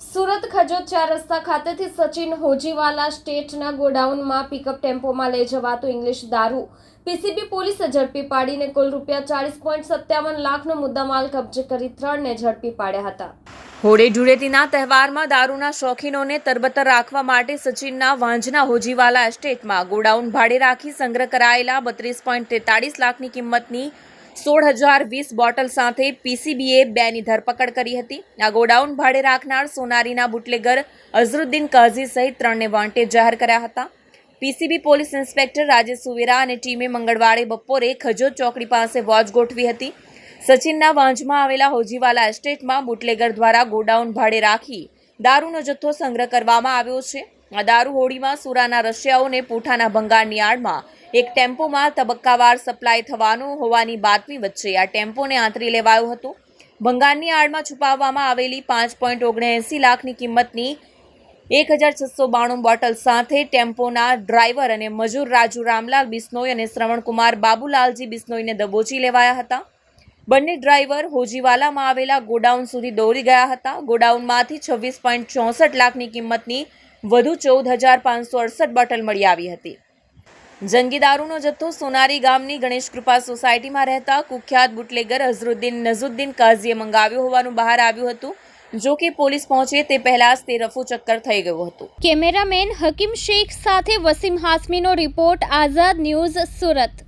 સુરત ખજોદ ચાર રસ્તા ખાતેથી સચિન હોજીવાલા સ્ટેટના ગોડાઉનમાં પિકઅપ ટેમ્પોમાં લઈ જવાતો ઇંગ્લિશ દારૂ. પીસીબી પોલીસે ઝડપી પાડીને કુલ રૂપિયા ચાળીસ પોઈન્ટ સત્તાવન લાખનો મુદ્દામાલ કબજે કરી ત્રણને ઝડપી પાડ્યા હતા. હોળે ધૂળેટીના તહેવારમાં દારૂના શોખીનોને તરબતર રાખવા માટે સચિનના વાંજના હોજીવાલા એસ્ટેટમાં ગોડાઉન ભાડે રાખી સંગ્રહ કરાયેલા બત્રીસ પોઈન્ટ તેતાળીસ લાખની કિંમતની સોળ હજાર વીસ બોટલ સાથે પીસીબીએ બેની ધરપકડ કરી હતી. આ ગોડાઉન ભાડે રાખનાર સોનારીના બુટલેગર અઝરુદ્દીન કાઝી સહિત ત્રણને વોન્ટેડ જાહેર કર્યા હતા. PCB police inspector Rajesh Suvera અને ટીમે મંગળવારે બપોરે ખજોદ ચોકડી પાસે વોચ ગોઠવી હતી. સચિનના વાંજમાં આવેલા હોજીવાલા એસ્ટેટમાં બુટલેગર દ્વારા ગોડાઉન ભાડે રાખી દારૂનો જથ્થો સંગ્રહ કરવામાં આવ્યો છે. આ દારૂ હોડીમાં સુરાના રશિયાઓને પૂઠાના ભંગારની આડમાં એક ટેમ્પોમાં તબક્કાવાર સપ્લાય થવાનું હોવાની બાતમી વચ્ચે આ ટેમ્પોને આંતરી લેવાયો હતો. ભંગારની આડમાં છુપાવવામાં આવેલી પાંચ પોઈન્ટ ઓગણએંસી લાખની કિંમતની એક હજાર છસો બાણું બોટલ સાથે ટેમ્પોના ડ્રાઈવર અને મજૂર રાજુ રામલાલ બિસ્નોઈ અને શ્રવણકુમાર બાબુલાલજી બિસ્નોઈને દબોચી લેવાયા હતા. બંને ડ્રાઈવર હોજીવાલામાં આવેલા ગોડાઉન સુધી દોડી ગયા હતા. ગોડાઉનમાંથી છવ્વીસ પોઈન્ટ ચોસઠ લાખની કિંમતની વધુ ચૌદ હજાર પાંચસો અડસઠ બોટલ મળી આવી હતી. જંગી દારૂનો જથ્થો સોનારી ગામની ગણેશ કૃપા સોસાયટીમાં રહેતા કુખ્યાત બુટલેગર અઝરુદ્દીન નઝુદ્દીન કાઝીએ મંગાવ્યો હોવાનું બહાર આવ્યું હતું. જો કે પોલીસ પહોંચે તે પહેલા જ તે રફુ ચક્કર થઈ ગયું હતું. કેમેરામેન હકીમ શેખ સાથે વસીમ હાસમીનો રિપોર્ટ, આઝાદ ન્યૂઝ સુરત.